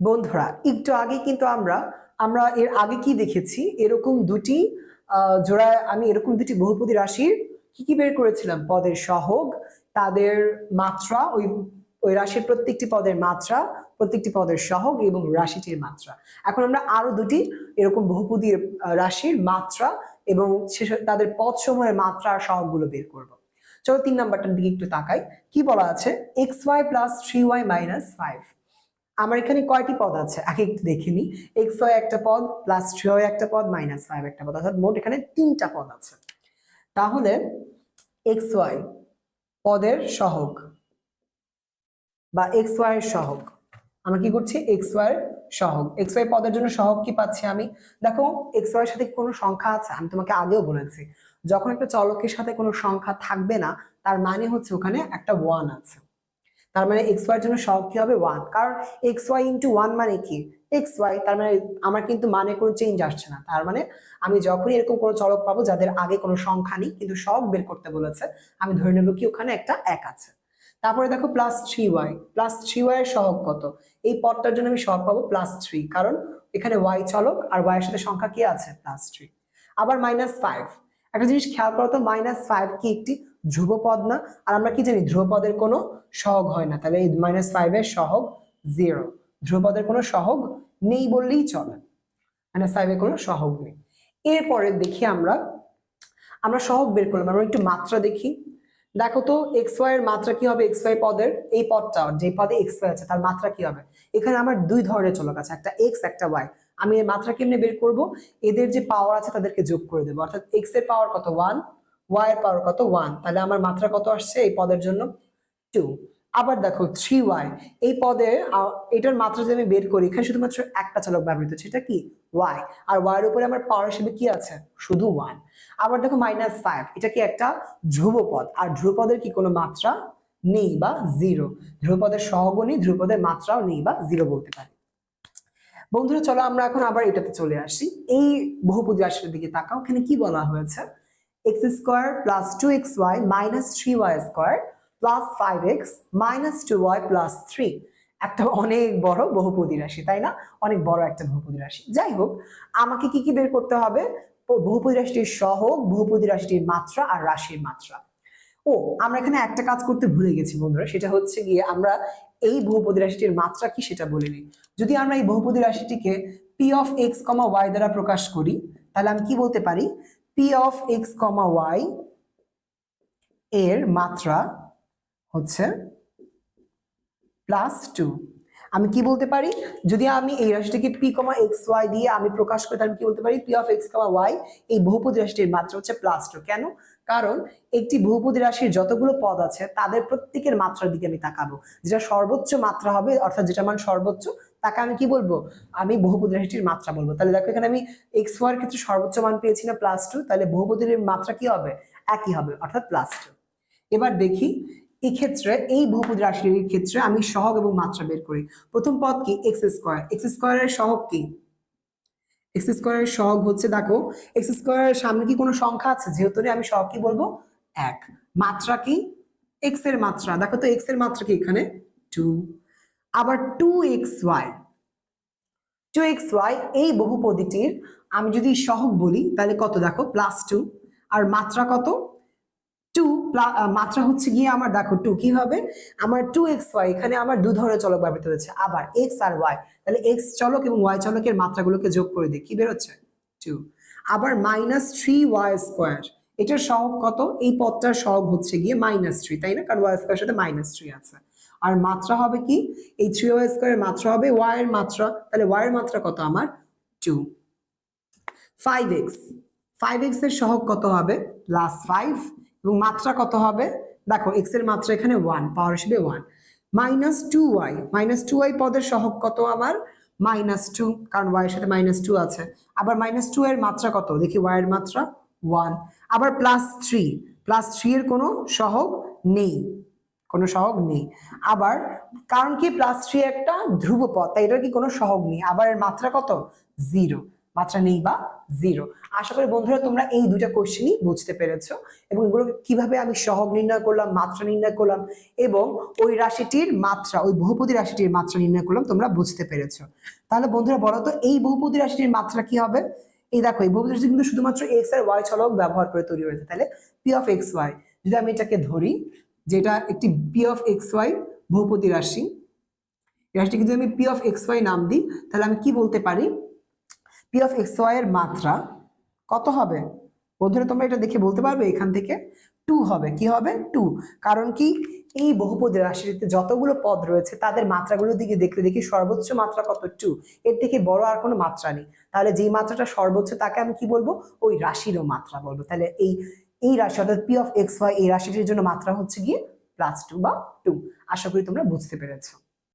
বন্ধুরা, একটু আগে কিন্তু আমরা আমরা এর আগে কি দেখেছি? এরকম দুটি জোড়া আমি এরকম দুটি বহুপদী রাশির কি কি বের করেছিলাম? পদের সহগ, তাদের মাত্রা, ওই ওই রাশির প্রত্যেকটি পদের মাত্রা, প্রত্যেকটি পদের সহগ এবং রাশিটির মাত্রা। এখন আমরা আরও দুটি এরকম বহুপদী রাশির মাত্রা এবং তাদের পদ সমূহের মাত্রা আর বের করব। চলো তিন নাম্বারটার দিকে একটু তাকাই। কি বলা আছে? X Y plus three Y minus five. আমার এখানে কয়টি পদ আছে? আগে একটু দেখে নি। এক্স ওয়াই একটা পদ প্লাস থ্রি ওয়াই একটা পদ মাইনাস ফাইভ একটা পদ। অর্থাৎ মোট এখানে তিনটা পদ আছে। তাহলে এক্স ওয়াই পদের সহগ বা এক্স ওয়াই এর সহগ। আমরা কি করছি? এক্স ওয়াই সহগ। এক্স ওয়াই পদের জন্য সহগ কি পাচ্ছি আমি? দেখো এক্স ওয়াই সাথে কোনো সংখ্যা আছে? আমি তোমাকে আগেও বলেছি। যখন একটা চলকের সাথে কোনো সংখ্যা থাকবে না, তার মানে হচ্ছে ওখানে একটা ওয়ান আছে। তার মানে এক্স ওয়াই জন্য সহগ কি হবে ওয়ান কারণ এক্স ওয়াই ইন্টু ওয়ান মানে কি? এক্স ওয়াই তার মানে আমার কিন্তু মানে কোনো চেঞ্জ আসছে না। তার মানে আমি যখনই এরকম কোনো চলক পাবো, যাদের আগে কোনো সংখ্যা নেই, কিন্তু সহগ বের করতে বলেছে, আমি ধরে নেব কি ওখানে একটা এক আছে। তারপরে দেখো plus three Y plus three Y এর সহগ কত? এই পদটার জন্য আমি সহগ পাবো প্লাস থ্রি কারণ এখানে ওয়াই চলক আর ওয়াই এর সাথে সংখ্যা কি আছে? প্লাস থ্রি আবার মাইনাস ফাইভ একটা জিনিস খেয়াল করো তো মাইনাস ফাইভ কি একটি? ধ্রুব পদ না। আর আমরা কি জানি ধ্রুব পদের কোনো সহগ হয় না। তাহলে মাইনাস ফাইভ এর সহগ জিরো ধ্রুব পদের কোনো সহগ নেই বললেই চলে। মাইনাস ফাইভ এর কোনো সহগ নেই। এরপরে দেখি আমরা আমরা সহগ বের করলাম। আমরা একটু মাত্রা দেখি। দেখো তো এক্স ওয়াই এর মাত্রা কি হবে? এক্স ওয়াই পদের, এই পদটা, যে পদে এক্স ওয়াই আছে, তার মাত্রা কি হবে? এখানে আমার দুই ধরনের চলক আছে, একটা এক্স একটা ওয়াই আমি এর মাত্রা কেমনে বের করব? এদের যে পাওয়ার আছে, তাদেরকে যোগ করে দেবো। অর্থাৎ এক্সের পাওয়ার কত? ওয়ান ওয়াই এর পাওয়ার কত? ওয়ান তাহলে আমার মাত্রা কত আসছে এই পদের জন্য? টু আবার দেখো থ্রি ওয়াই এই পদে এটার মাত্রা যদি আমি বের করি, এখানে শুধুমাত্র একটা চালক ব্যবহৃত এটা কি? ওয়াই আর ওয়াই এর উপরে আমার পাওয়ার হিসেবে কি আছে? শুধু ওয়ান আবার দেখো মাইনাস ফাইভ এটা কি একটা ধ্রুবপদ আর ধ্রুবপদের কি কোনো মাত্রা নেই বা জিরো ধ্রুবপদের সহগও নেই ধ্রুবপদের মাত্রাও নেই বা জিরো বলতে পারি। বন্ধুরা, চলো আমরা এখন আবার এটাতে চলে আসি। এই বহুপদী রাশির দিকে তাকাও। ওখানে কি বলা হয়েছে? X square plus two X Y minus three Y square plus five X minus two Y plus three একটা অনেক বড় বহুপদী রাশি, তাই না? অনেক বড় একটা বহুপদী রাশি। যাই হোক, আমাকে কি কি বের করতে হবে? বহুপদী রাশিটির সহগ, বহুপদী রাশিটির মাত্রা আর রাশির মাত্রা। ও, আমরা এখানে একটা কাজ করতে ভুলে গেছি বন্ধুরা, সেটা হচ্ছে গিয়ে আমরা এই বহুপদী রাশিটির মাত্রা কি সেটা বলে নিই। যদি আমরা এই বহুপদী রাশিটিকে P of X comma Y দ্বারা প্রকাশ করি, তাহলে আমি কি বলতে পারি? P of X comma Y এর মাত্রা হচ্ছে প্লাস টু আমি কি বলতে পারি? যদি আমি এই রাশিটিকে পি কমা এক্স ওয়াই দিয়ে আমি প্রকাশ করি, তাহলে কি বলতে পারি? P of X comma Y এই বহুপদী রাশিটির মাত্রা হচ্ছে প্লাস টু কেন? কারণ একটি বহুপদী রাশির যতগুলো পদ আছে, তাদের প্রত্যেকের মাত্রার দিকে আমি তাকাবো। যেটা সর্বোচ্চ মাত্রা হবে, অর্থাৎ যেটা মান সর্বোচ্চ তাকে আমি কি বলব? আমি বহুপদী রাশিটির মাত্রা বলব। তাহলে দেখো এখানে আমি এক্স ওয়ার ক্ষেত্রে সর্বোচ্চ মান পেয়েছি না প্লাস টু তাহলে বহুপদীর মাত্রা কি হবে? একই হবে, অর্থাৎ প্লাস টু এবার দেখি, এক্ষেত্রে এই বহুপদী রাশির ক্ষেত্রে আমি সহগ এবং মাত্রা বের করি। প্রথম পদ কি? এক্স স্কোয়ার এক্স স্কোয়ারের সহগ কি? এক্স স্কোয়ারের সহগ হচ্ছে দেখো এক্স স্কোয়ারের সামনে কি কোনো সংখ্যা আছে? যেহেতু আমি সহগ কি বলব? এক। মাত্রা কি? এক্সের মাত্রা। দেখো তো এক্সের মাত্রা কি এখানে? টু আবার two X Y two X Y এই বহুপদীটির আমি যদি সহগ বলি, তাহলে কত দেখো? প্লাস টু আর মাত্রা কত? টু মাত্রা হচ্ছে গিয়ে আমার দেখো টু কি হবে? আমার টু এক্স ওয়াই এখানে আমার দু ধরনের চলক ব্যবহৃত হয়েছে। আবার এক্স আর ওয়াই তাহলে এক্স চলক এবং ওয়াই চলকের মাত্রাগুলোকে যোগ করে দিই। কি বেরোচ্ছে টু আবার মাইনাস থ্রি ওয়াই স্কোয়ার এটার সহগ কত? এই পদটার সহগ হচ্ছে গিয়ে মাইনাস থ্রি তাই না? কারণ ওয়াই স্কোয়ার সাথে মাইনাস থ্রি আছে। আর মাত্রা হবে কি? এই থ্রি ওয়াই স্কোয়ারের মাত্রা হবে ওয়াই এর মাত্রা, তাহলে ওয়াই এর মাত্রা কত আমার? টু ফাইভ এক্স ফাইভ এক্সের সহগ কত হবে? প্লাস ফাইভ এবং মাত্রা কত হবে? দেখো এক্সের মাত্রা এখানে ওয়ান পাওয়ার হিসেবে one minus two Y minus two Y পদের সহগ কত আমার? মাইনাস টু কারণ ওয়াই এর সাথে মাইনাস টু আছে। আবার মাইনাস টু এর মাত্রা কত? দেখি ওয়াই এর মাত্রা ওয়ান আবার প্লাস থ্রি প্লাস থ্রি এর কোনো সহগ নেই। কোনো সহগ নেই। আবার কারণ কি প্লাস থ্রি একটা ধ্রুব পদ তাই এটার কি কোনো সহগ নেই? আবার এর মাত্রা কত? জিরো। মাত্রা নেই বা জিরো। আশা করি বন্ধুরা তোমরা এই দুইটা কোশ্চেনই বুঝতে পেরেছ এবং এগুলো কীভাবে আমি সহগ নির্ণয় করলাম, মাত্রা নির্ণয় করলাম এবং ওই রাশিটির মাত্রা, ওই বহুপদী রাশিটির মাত্রা নির্ণয় করলাম তোমরা বুঝতে পেরেছ। তাহলে বন্ধুরা বলো তো, এই বহুপদী রাশিটির মাত্রা কি হবে? এই দেখো, এই বহুপদী রাশি কিন্তু শুধুমাত্র এক্স আর ওয়াই চলক ব্যবহার করে তৈরি হয়েছে। তাহলে পি অফ এক্স ওয়াই যদি আমি এটাকে ধরি যেটা একটি পি অফ এক্স ওয়াই বহুপতি রাশি। রাশিটিকে যদি আমি পি অফ এক্স ওয়াই নাম দিই, তাহলে আমি কি বলতে পারি? পি অফ এক্স ওয়াই এর মাত্রা কত হবে? বন্ধুরা, তোমরা এটা দেখে বলতে পারবে এখান থেকে। টু হবে। কি হবে? টু কারণ কি? এই বহুপদী রাশিটিতে যতগুলো পদ রয়েছে, তাদের মাত্রাগুলোর দিকে দেখতে দেখি সর্বোচ্চ মাত্রা কত? টু এর থেকে বড় আর কোনো মাত্রা নেই। তাহলে যেই মাত্রাটা সর্বোচ্চ, তাকে আমি কি বলব? ওই রাশিরও মাত্রা বলব। তাহলে এই এই রাশি অর্থাৎ পি অফ এক্স ওয়াই এই রাশিটির জন্য মাত্রা হচ্ছে গিয়ে প্লাস টু বা টু আশা করি তোমরা বুঝতে পেরেছ।